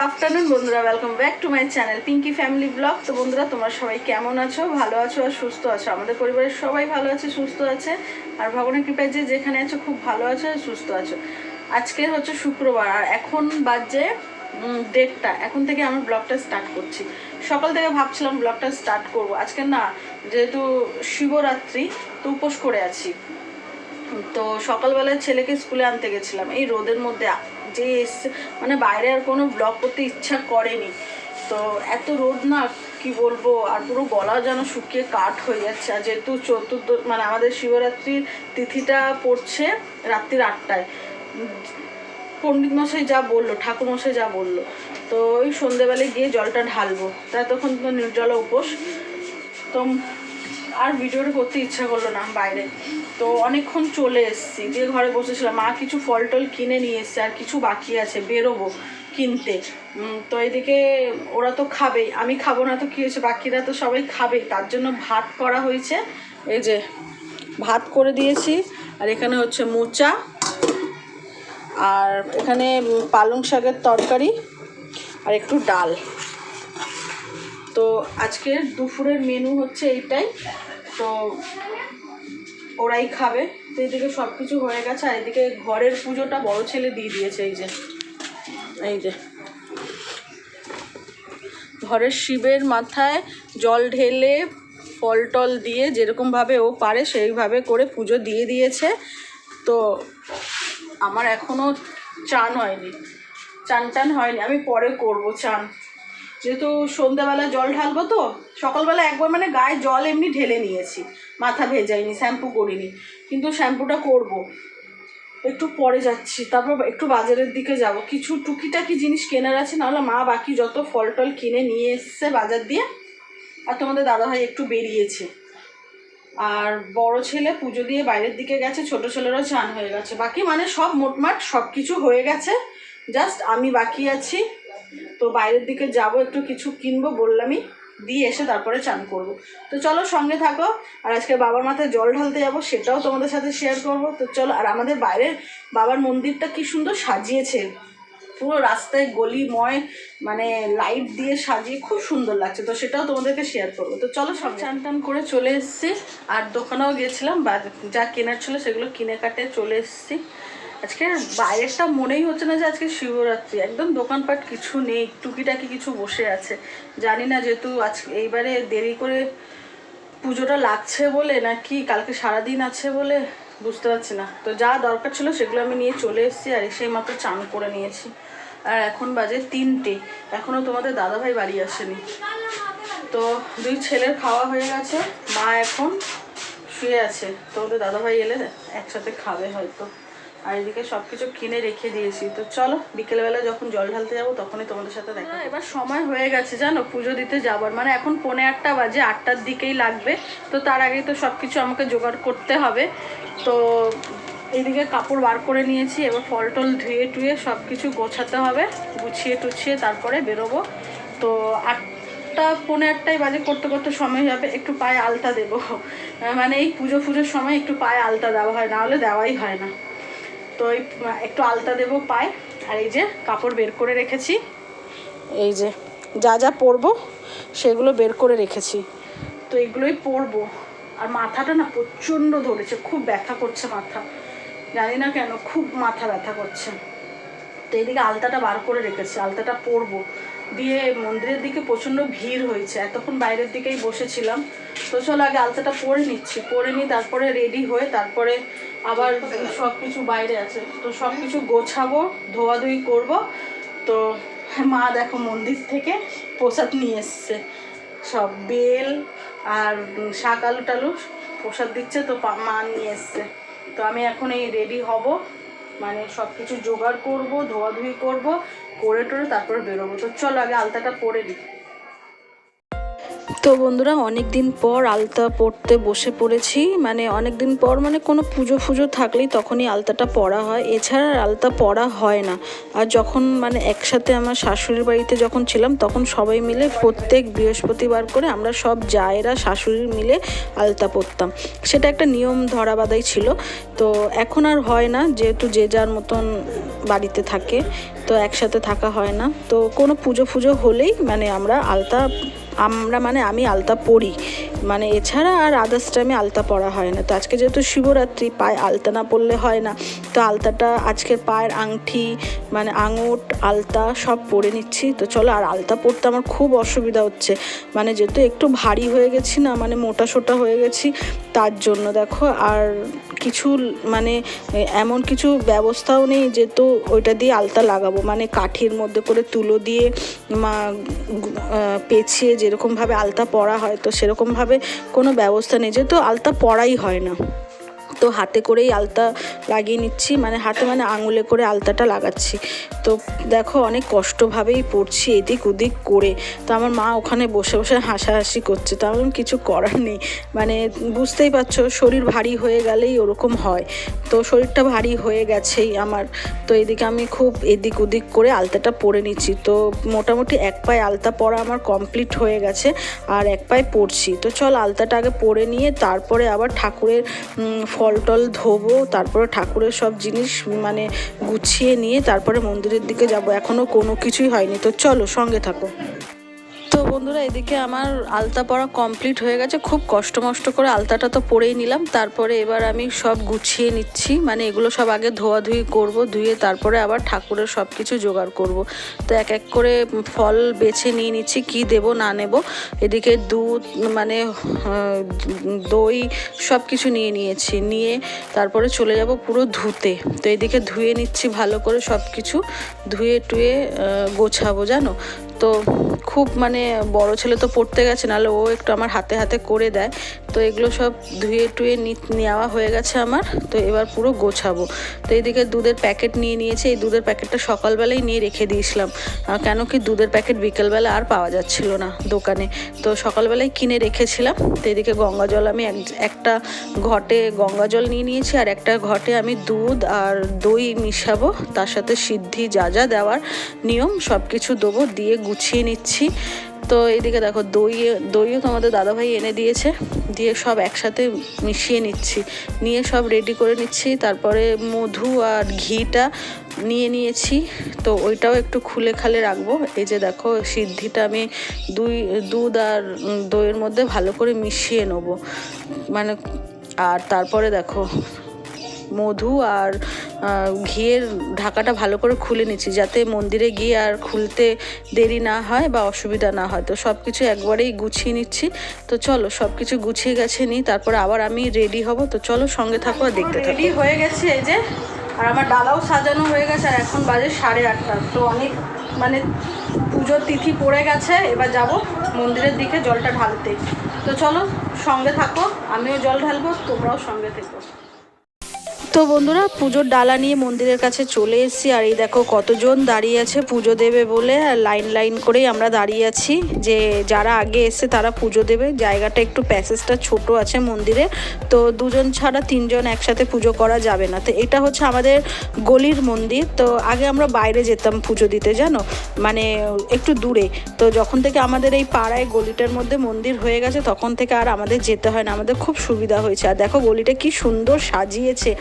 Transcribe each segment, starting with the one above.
Afternoon বন্ধুরা welcome back to my channel Pinky family vlog তো বন্ধুরা, তোমরা সবাই কেমন আছো? ভালো আছো আর সুস্থ আছো? আমাদের পরিবারের সবাই ভালো আছে, সুস্থ আছে। আর ভগবানের কৃপায় যে যেখানে আছো, খুব ভালো আছো আর সুস্থ আছো। আজকে হচ্ছে শুক্রবার, আর এখন বাজে দেড়টা। এখন থেকে আমি ব্লগটা স্টার্ট করছি। সকাল থেকে ভাবছিলাম ব্লগটা স্টার্ট করব। আজকে না, যেহেতু শিবরাত্রি, তো উপোস করে আছি। তো সকালবেলায় ছেলেকে স্কুলে আনতে গেছিলাম। এই রোদের মধ্যে যে এসছে মানে বাইরে আর কোনো ব্লগ করতে ইচ্ছা করেনি। তো এত রোদ না, কি বলব? আর পুরো গলা যেন শুকিয়ে কাঠ হয়ে যাচ্ছে। আর যেহেতু চতুর্থ মানে আমাদের শিবরাত্রির তিথিটা পড়ছে রাত্রির আটটায়। পণ্ডিত মশাই যা বলল, ঠাকুর মশাই যা বলল। তো ওই সন্ধেবেলায় গিয়ে জলটা ঢালবো। তা তখন তো নির্জলা উপোস। তো আর ভিডিওটা করতে ইচ্ছা করল না বাইরে। তো অনেকক্ষণ চলে এসেছি। দিয়ে ঘরে বসেছিলাম। মা কিছু ফল টল কিনে নিয়ে এসছে আর কিছু বাকি আছে, বেরোবো কিনতে। তো এদিকে ওরা তো খাবেই। আমি খাব না তো কী হয়েছে? বাকিরা তো সবাই খাবেই। তার জন্য ভাত করা হয়েছে। এই যে ভাত করে দিয়েছি। আর এখানে হচ্ছে মোচা। আর এখানে পালং শাকের তরকারি আর একটু ডাল। তো আজকের দুপুরের মেনু হচ্ছে এইটাই। তো ওরাই খাবে। তো এদিকে সব কিছু হয়ে গেছে, আর এদিকে ঘরের পুজোটা বড় ছেলে দিয়ে দিয়েছে, এই যে। এই যে। ঘরের শিবের মাথায় জল ঢেলে ফল টল দিয়ে যেরকমভাবে ও পারে, সেইভাবে করে পুজো দিয়ে দিয়েছে। তো আমার এখনও চান হয়নি। চান টান হয়নি, আমি পরে করব চান। যেহেতু সন্ধ্যাবেলা জল ঢালবো তো, সকালবেলা একবার মানে গায়ে জল এমনি ঢেলে নিয়েছি, মাথা ভেজাইনি শ্যাম্পু করিনি, কিন্তু শ্যাম্পুটা করব। একটু পরে যাচ্ছি, তারপর একটু বাজারের দিকে যাব। কিছু টুকিটাকি জিনিস কেনার আছে, নাহলে মা বাকি যত ফল টল কিনে নিয়ে এসছে বাজার দিয়ে, আর তোমাদের দাদাভাই একটু বেরিয়েছে। আর বড় ছেলে পুজো দিয়ে বাইরের দিকে গেছে, ছোট ছেলেরও চান হয়ে গেছে। বাকি মানে সব মোটমাট সব কিছু হয়ে গেছে, জাস্ট আমি বাকি আছি। তো বাইরের দিকে যাব, একটু কিছু কিনবো বললামই, দিয়ে এসে তারপরে চান করব। তো চলো সঙ্গে থাকো, আর আজকে বাবার মাথায় জল ঢালতে যাব, সেটাও তোমাদের সাথে শেয়ার করব। তো চলো, আর আমাদের বাইরের বাবার মন্দিরটা কি সুন্দর সাজিয়েছে। পুরো রাস্তায় গলিময় মানে লাইট দিয়ে সাজিয়ে খুব সুন্দর লাগছে, তো সেটাও তোমাদেরকে শেয়ার করব। তো চলো সব চান টান করে চলে এসেছি, আর দোকানেও গেছিলাম, বা যা কেনার ছিল সেগুলো কিনে কাটে চলে এসেছি। আজকে বাইরেরটা মনেই হচ্ছে না যে আজকে শিবরাত্রি। একদম দোকানপাট কিছু নেই, টুকিটাকি কিছু বসে আছে। জানি না যেহেতু আজ এইবারে দেরি করে পুজোটা লাগছে বলে নাকি কালকে সারাদিন আছে বলে বুঝতে পারছি না। তো যা দরকার ছিল সেগুলো আমি নিয়ে চলে এসেছি আর এসেই মাত্র চান করে নিয়েছি। আর এখন বাজে তিনটে। এখনও তোমাদের দাদাভাই বাড়ি আসেনি। তো দুই ছেলের খাওয়া হয়ে গেছে, মা এখন শুয়ে আছে। তোমাদের দাদাভাই এলে একসাথে খাবে হয়তো। আর এদিকে সব কিছু কিনে রেখে দিয়েছি। তো চলো বিকেলবেলা যখন জল ঢালতে যাব তখনই তোমাদের সাথে দেখা এবার সময় হয়ে গেছে জানো পুজো দিতে যাবার। মানে এখন পৌনে আটটা বাজে আটটার দিকেই লাগবে। তো তার আগেই তো সব কিছু আমাকে জোগাড় করতে হবে। তো এদিকে কাপড় বার করে নিয়েছি এবার ফল টল ধুয়ে টুয়ে সব কিছু গোছাতে হবে গুছিয়ে টুছিয়ে তারপরে বেরোবো। তো আটটা পৌনে আটটায় বাজে করতে করতে সময় যাবে একটু পায়ে আলতা দেবো। মানে এই পুজো ফুজোর সময় একটু পায়ে আলতা দেওয়া হয় না হলে দেওয়াই হয় না। তো একটু আলতা দেবো পায়ে। আর এই যে কাপড় বের করে রেখেছি। এই যে যা যা পরবো, সেগুলো বের করে রেখেছি। তো এগুলোই পরবো। আর মাথাটা না প্রচণ্ড ধরেছে, খুব ব্যথা করছে মাথা। জানি না কেন, খুব মাথা ব্যথা করছে। তো এইদিকে আলতাটা বার করে রেখেছি, আলতাটা পরবো। দিয়ে মন্দিরের দিকে প্রচণ্ড ভিড় হয়েছে, এতক্ষণ বাইরের দিকেই বসেছিলাম। তো চলো আগে আলতাটা পরে নিচ্ছি, পরে নিই তারপরে রেডি হয়ে তারপরে আবার সব কিছু বাইরে আছে। তো সব কিছু গোছাবো, ধোয়াধুয়ি করব। তো মা দেখো মন্দির থেকে প্রসাদ নিয়ে এসছে। সব বেল আর শাক, আলু টালু প্রসাদ দিচ্ছে, তো মা নিয়ে এসছে। তো আমি এখন এই রেডি হব। মানে সব কিছু জোগাড় করব, ধোয়াধুয়ি করব করে টোরে তারপর বেরোবো। তো চলো আগে আলতাটা পরে দিই তো বন্ধুরা অনেক দিন পর আলতা পড়তে বসে পড়েছি। মানে অনেক দিন পর মানে কোনো পুজো ফুজো থাকলেই তখনই আলতাটা পড়া হয়। এছাড়া আলতা পড়া হয় না। আর যখন মানে একসাথে আমার শাশুড়ির বাড়িতে যখন ছিলাম, তখন সবাই মিলে প্রত্যেক বৃহস্পতিবার করে আমরা সব জায়েরা শাশুড়ির মিলে আলতা পরতাম। সেটা একটা নিয়ম ধরা বাঁধাই ছিল। তো এখন আর হয় না, যেহেতু যে যার মতন বাড়িতে থাকে, তো একসাথে থাকা হয় না। তো কোনো পুজো ফুজো হলেই মানে আমরা আলতা আমরা মানে আমি আলতা পরি। মানে এছাড়া আর আদার্স টাইমে আলতা পরা হয় না। তো আজকে যেহেতু শিবরাত্রি, পায়ে আলতা না পরলে হয় না। তো আলতাটা আজকের পায়ের আংটি মানে আঙুট আলতা সব পরে নিচ্ছি। তো চলো আর আলতা পরতে আমার খুব অসুবিধা হচ্ছে। মানে যেহেতু একটু ভারী হয়ে গেছি না মানে মোটা সোটা হয়ে গেছি, তার জন্য দেখো। আর কিছু মানে এমন কিছু ব্যবস্থাও নেই যে তো ওইটা দিয়ে আলতা লাগাবো। মানে কাঠের মধ্যে করে তুলো দিয়ে মা পেছিয়ে যেরকমভাবে আলতা পরা হয়, তো সেরকমভাবে কোনো ব্যবস্থা নেই। যেহেতু আলতা পরাই হয় না। তো হাতে করেই আলতা লাগিয়ে নিচ্ছি মানে হাতে মানে আঙুলে করে আলতাটা লাগাচ্ছি। তো দেখো অনেক কষ্টভাবেই পড়ছি এদিক ওদিক করে। তো আমার মা ওখানে বসে বসে হাসাহাসি করছে তো আমার কিছু করার নেই। মানে বুঝতেই পারছ শরীর ভারী হয়ে গেলেই ওরকম হয়। তো শরীরটা ভারী হয়ে গেছেই আমার। তো এদিকে আমি খুব এদিক ওদিক করে আলতাটা পরে নিচ্ছি। তো মোটামুটি এক পায়ে আলতা পরা আমার কমপ্লিট হয়ে গেছে আর এক পায়ে পরছি তো চল আলতাটা আগে পরে নিয়ে তারপরে আবার ঠাকুরের উম, ফল টল ধোবো, তারপরে ঠাকুরের সব জিনিস মানে গুছিয়ে নিয়ে তারপরে মন্দিরের দিকে যাব। এখনও কোনো কিছুই হয়নি। তো চলো সঙ্গে থাকো। বন্ধুরা, এদিকে আমার আলতা পরা কমপ্লিট হয়ে গেছে। খুব কষ্ট মষ্ট করে আলতাটা তো পরেই নিলাম। তারপরে এবার আমি সব গুছিয়ে নিচ্ছি। মানে এগুলো সব আগে ধোয়াধুয়ি করব, ধুয়ে তারপরে আবার ঠাকুরের সব কিছু জোগাড় করব। তো এক এক করে ফল বেছে নিয়ে নিচ্ছি, কি দেব না নেব। এদিকে দুধ মানে দই সব কিছু নিয়ে নিয়েছি। নিয়ে তারপরে চলে যাব পুরো ধুতে। তো এদিকে ধুয়ে নিচ্ছি ভালো করে সব কিছু। ধুয়ে টুয়ে গোছাবো, জানো? তো খুব মানে বড় ছেলে তো পড়তে গেছে, নাহলে ও একটু আমার হাতে হাতে করে দেয়। তো এগুলো সব ধুয়ে টুয়ে নেওয়া হয়ে গেছে আমার। তো এবার পুরো গোছাবো। তো এইদিকে দুধের প্যাকেট নিয়ে নিয়েছি, এই দুধের প্যাকেটটা সকালবেলাই নিয়ে রেখে দিয়েছিলাম। কেন কি দুধের প্যাকেট বিকেলবেলা আর পাওয়া যাচ্ছিল না দোকানে। তো সকালবেলায় কিনে রেখেছিলাম। তো এদিকে গঙ্গা জল আমি এক- একটা ঘটে গঙ্গা জল নিয়ে নিয়েছি, আর একটা ঘটে আমি দুধ আর দই মিশাবো। তার সাথে সিদ্ধি যা যা দেওয়ার নিয়ম সব কিছু দেবো, দিয়ে গুছিয়ে নিচ্ছি। তো এদিকে দেখো দই, দইও তোমাদের দাদাভাই এনে দিয়েছে। দিয়ে সব একসাথে মিশিয়ে নিচ্ছি। নিয়ে সব রেডি করে নিচ্ছি। তারপরে মধু আর ঘিটা নিয়ে নিয়েছি। তো ওইটাও একটু খুলে খালে রাখব। এই যে দেখো, সিদ্ধিটা আমি দুই, দুধ আর দইয়ের মধ্যে ভালো করে মিশিয়ে নেব। মানে আর তারপরে দেখো, মধু আর ঘিয়ের ঢাকাটা ভালো করে খুলে নিচ্ছি যাতে মন্দিরে গিয়ে আর খুলতে দেরি না হয় বা অসুবিধা না হয়। তো সব কিছু একবারেই গুছিয়ে নিচ্ছি। তো চলো সব কিছু গুছিয়ে গেছে নিই তারপরে আবার আমি রেডি হব। তো চলো সঙ্গে থাকো আর দেখতে থাকো। রেডি হয়ে গেছে এই যে আর আমার ডালাও সাজানো হয়ে গেছে আর এখন বাজে সাড়ে আটটা। তো অনেক মানে পুজোর তিথি পড়ে গেছে এবার যাব মন্দিরের দিকে জলটা ঢালতে। তো চলো সঙ্গে থাকো আমিও জল ঢালবো তোমরাও সঙ্গে থেকো। তো বন্ধুরা, পুজোর ডালা নিয়ে মন্দিরের কাছে চলে এসেছি। আর এই দেখো, কতজন দাঁড়িয়ে আছে পুজো দেবে বলে লাইন লাইন করেই আমরা দাঁড়িয়ে আছি। যে যারা আগে এসছে তারা পুজো দেবে। জায়গাটা একটু প্যাসেজটা ছোট আছে মন্দিরে, তো দুজন ছাড়া তিনজন একসাথে পুজো করা যাবে না। তো এটা হচ্ছে আমাদের গলির মন্দির। তো আগে আমরা বাইরে যেতাম পুজো দিতে, জানো? মানে একটু দূরে। তো যখন থেকে আমাদের এই পাড়ায় গলিটার মধ্যে মন্দির হয়ে গেছে, তখন থেকে আর আমাদের যেতে হয় না। আমাদের খুব সুবিধা হয়েছে। আর দেখো গলিটা কি সুন্দর সাজিয়েছে।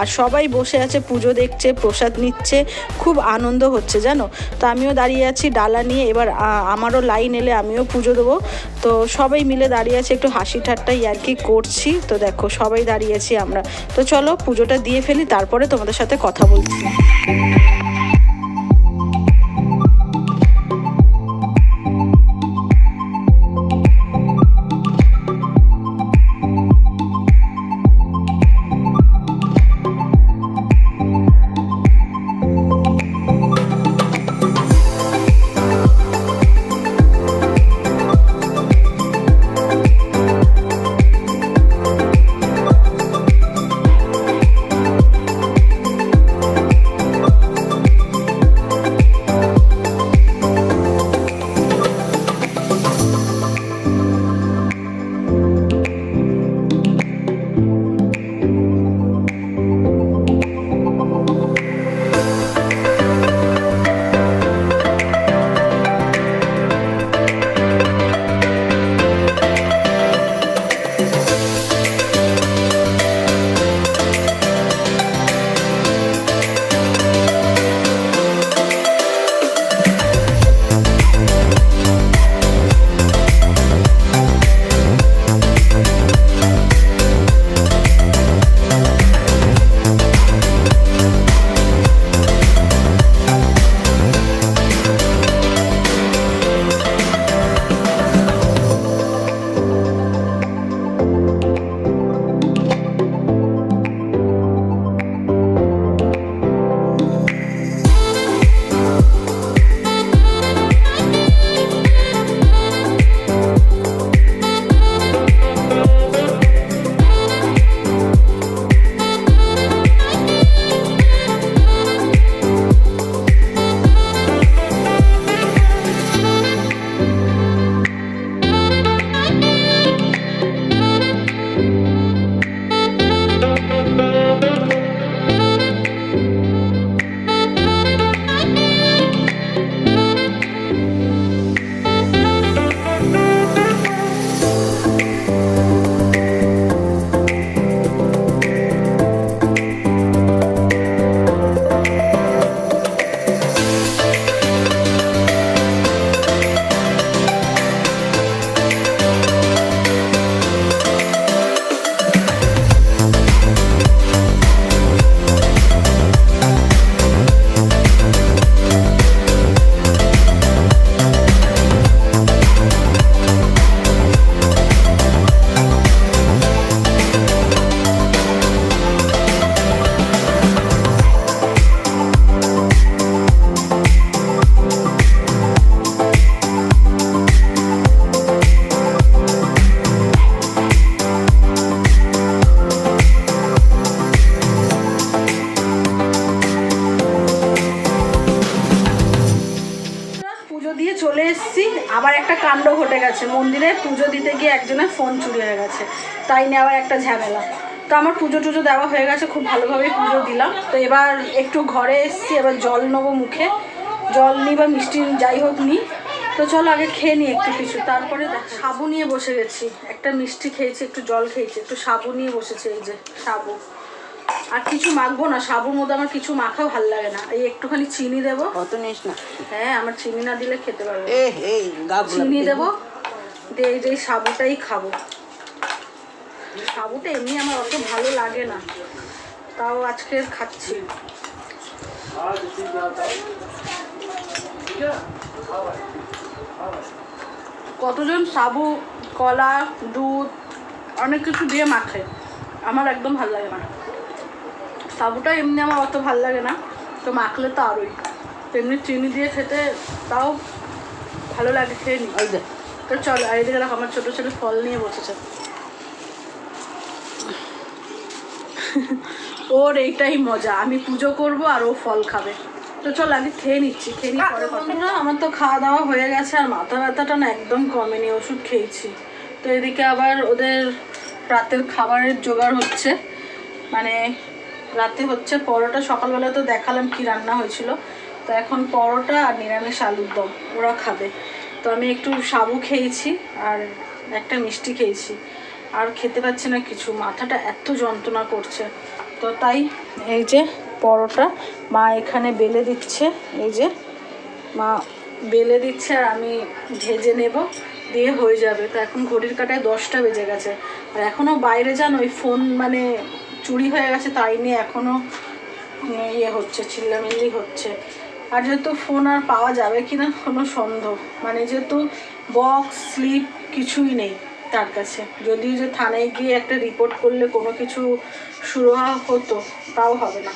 আর সবাই বসে আছে, পুজো দেখছে, প্রসাদ নিচ্ছে, খুব আনন্দ হচ্ছে, জানো? তো আমিও দাঁড়িয়ে আছি ডালা নিয়ে, এবার আমারও লাইন এলে আমিও পুজো দেবো। তো সবাই মিলে দাঁড়িয়ে আছে, একটু হাসি ঠাট্টাই আর কি করছি। তো দেখো, সবাই দাঁড়িয়ে আছি আমরা। তো চলো পুজোটা দিয়ে ফেলি, তারপরে তোমাদের সাথে কথা বলছি। মন্দিরে পুজো দিতে গিয়ে একজনের ফোন চুরি হয়ে গেছে। তাই নিয়ে আবার একটা ঝামেলা। তো আমার পুজো টুজো দেওয়া হয়ে গেছে খুব ভালোভাবেই পুজো দিলাম। তো এবার একটু ঘরে এসেছি এবার জল নেব মুখে। জল নিই বা মিষ্টি যাই হোক নিই। তো চলো আগে খেয়ে নিই একটু কিছু। তারপরে সাবু নিয়ে বসে গেছি। একটা মিষ্টি খেয়েছি একটু জল খেয়েছি একটু সাবু নিয়ে বসেছে এই যে সাবু। আর কিছু মাখবো না সাবুর মধ্যে আমার কিছু মাখাও ভালো লাগে না। এই একটুখানি চিনি দেবো। অত নিস না। হ্যাঁ আমার চিনি না দিলে খেতে পারব চিনি দেবো। দিয়ে এই সাবুটাই খাব। সাবুটা এমনি আমার অত ভালো লাগে না। তাও আজকে খাচ্ছি। কতজন সাবু, কলা, দুধ, অনেক কিছু দিয়ে মাখে। আমার একদম ভালো লাগে না। সাবুটা এমনি আমার অত ভালো লাগে না। তো মাখলে তো আরোই। এমনি চিনি দিয়ে খেতে তাও ভালো লাগে খেয়ে নি তো চলো, আর এদিকে আমার ছোটো ছোটো ফল নিয়ে বসেছে। ওর এইটাই মজা। আমি পুজো করব আর ও ফল খাবে। তো চল, আমি খেয়ে নিচ্ছি, খেয়ে নিই আমার তো খাওয়া দাওয়া হয়ে গেছে আর মাথা ব্যথাটা না একদম কমেনি, ওষুধ খেয়েছি। তো এদিকে আবার ওদের রাতের খাবারের জোগাড় হচ্ছে। মানে রাতে হচ্ছে পরোটা সকালবেলা তো দেখালাম কি রান্না হয়েছিল। তো এখন পরোটা আর নিরামিষ আলুর দম, ওরা খাবে। তো আমি একটু সাবু খেয়েছি আর একটা মিষ্টি খেয়েছি। আর খেতে পাচ্ছি না কিছু। মাথাটা এত যন্ত্রণা করছে। তো তাই এই যে পরোটা মা এখানে বেলে দিচ্ছে। এই যে মা বেলে দিচ্ছে আর আমি ভেজে নেব। দিয়ে হয়ে যাবে। তো এখন ঘড়ির কাটায় দশটা বেজে গেছে। আর এখনও বাইরে যান, ওই ফোন মানে চুরি হয়ে গেছে, তাই নিয়ে এখনও ইয়ে হচ্ছে, চিল্লামিল্লি হচ্ছে। আর যেহেতু ফোন আর পাওয়া যাবে কি না কোনো সন্দেহ। মানে যেহেতু বক্স স্লিপ কিছুই নেই তার কাছে। যদিও যে থানায় গিয়ে একটা রিপোর্ট করলে কোনো কিছু সুরাহা হতো তাও হবে না।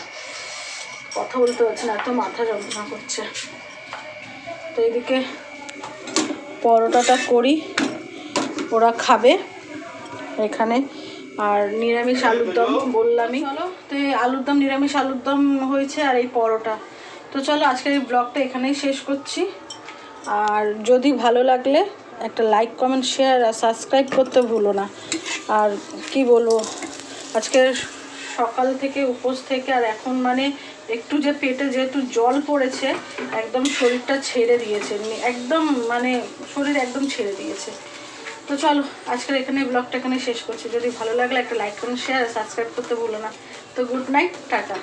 কথা বলতে পারছি না এত মাথা যন্ত্রণা করছে। তো এদিকে পরোটাটা করি ওরা খাবে এখানে। আর নিরামিষ আলুর দম বললামই তো এই আলুর দম নিরামিষ আলুর দম হয়েছে আর এই পরোটা। তো চলো আজকের এই ব্লগটা এখানেই শেষ করছি। আর যদি ভালো লাগলে একটা লাইক কমেন্ট শেয়ার আর সাবস্ক্রাইব করতে ভুলো না। আর কি বলব আজকে সকাল থেকে, উপোস থেকে আর এখন মানে একটু যে পেটে যেহেতু জল পড়েছে, একদম শরীরটা ছেড়ে দিয়েছে। একদম মানে শরীর একদম ছেড়ে দিয়েছে। তো চলো আজকের এখানে ব্লগটা এখানে শেষ করছি। যদি ভালো লাগলে একটা লাইক কমেন্ট শেয়ার আর সাবস্ক্রাইব করতে ভুলো না। তো গুড নাইট টাটা।